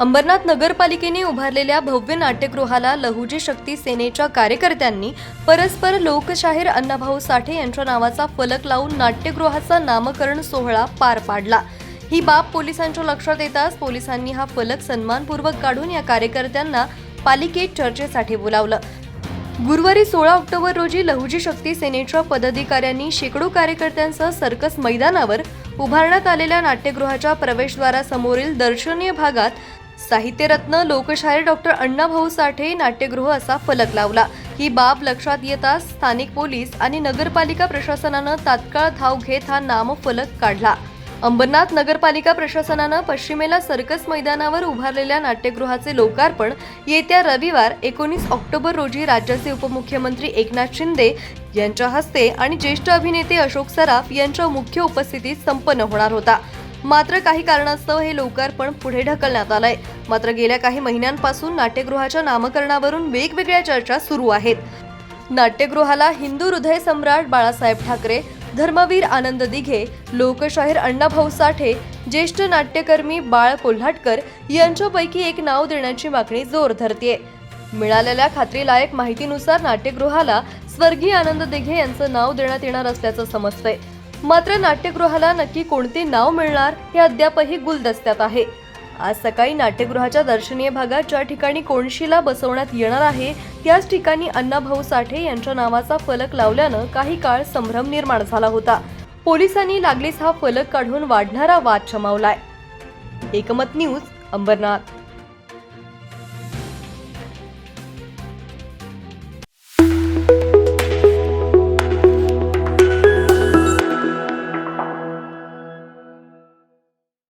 अंबरनाथ नगरपालिकेने उभारलेल्या भव्य नाट्यगृहाला लहुजी शक्ती सेनेच्या कार्यकर्त्यांनी परस्पर लोकशाहीर अण्णाभाऊ साठे यांच्या नावाचा फलक लावून नाट्यगृहाचा नामकरण सोहळा पार पाडला. ही बाब पोलिसांच्या लक्षात येताच पोलिसांनी हा फलक सन्मानपूर्वक काढून या कार्यकर्त्यांना पालिकेत चर्चेसाठी बोलावलं. गुरुवारी सोळा ऑक्टोबर रोजी लहुजी शक्ती सेनेच्या पदाधिकाऱ्यांनी शेकडो कार्यकर्त्यांसह सर्कस मैदानावर उभारण्यात आलेल्या नाट्यगृहाच्या प्रवेशद्वारासमोरील दर्शनीय भागात साहित्यरत्न लोकशाहीर डॉक्टर अण्णाभाऊ साठे नाट्यगृह असा फलक लावला. ही बाब लक्षात येताच स्थानिक पोलीस आणि नगरपालिका प्रशासनानं तात्काळ धाव घेत हा नामफलक काढला. अंबरनाथ नगरपालिका प्रशासनानं पश्चिमेला सर्कस मैदानावर उभारलेल्या नाट्यगृहाचे लोकार्पण येत्या रविवार एकोणीस ऑक्टोबर रोजी राज्याचे उपमुख्यमंत्री एकनाथ शिंदे यांच्या हस्ते आणि ज्येष्ठ अभिनेते अशोक सराफ यांच्या मुख्य उपस्थितीत संपन्न होणार होता. मात्र काही कारणास्तव हे लोकार्पण पुढे ढकलण्यात आलंय. मात्र गेल्या काही महिन्यांपासून नाट्यगृहाच्या नामकरणावरून वेगवेगळ्या चर्चा सुरू आहेत. नाट्यगृहाला हिंदू हृदय सम्राट बाळासाहेब ठाकरे धर्मवीर आनंद दिघे लोकशाहीर अण्णाभाऊ साठे ज्येष्ठ नाट्यकर्मी बाळ कोल्हाटकर यांच्यापैकी एक नाव देण्याची मागणी जोर धरतीये. मिळालेल्या खात्रीलायक माहितीनुसार नाट्यगृहाला स्वर्गीय आनंद दिघे यांचं नाव देण्यात येणार असल्याचं समजतंय. मात्र नाट्यगृहाला नक्की कोणते नाव मिळणार हे अद्यापही गुलदस्त्यात आहे. आज सकाळी नाट्यगृहाच्या दर्शनीय भागात ज्या ठिकाणी कोणशिला बसवण्यात येणार आहे त्याच ठिकाणी अण्णाभाऊ साठे यांच्या नावाचा फलक लावल्यानं काही काळ संभ्रम निर्माण झाला होता. पोलिसांनी लागलीच हा फलक काढून वाढणारा वाद शमावलाय एकमत न्यूज अंबरनाथ.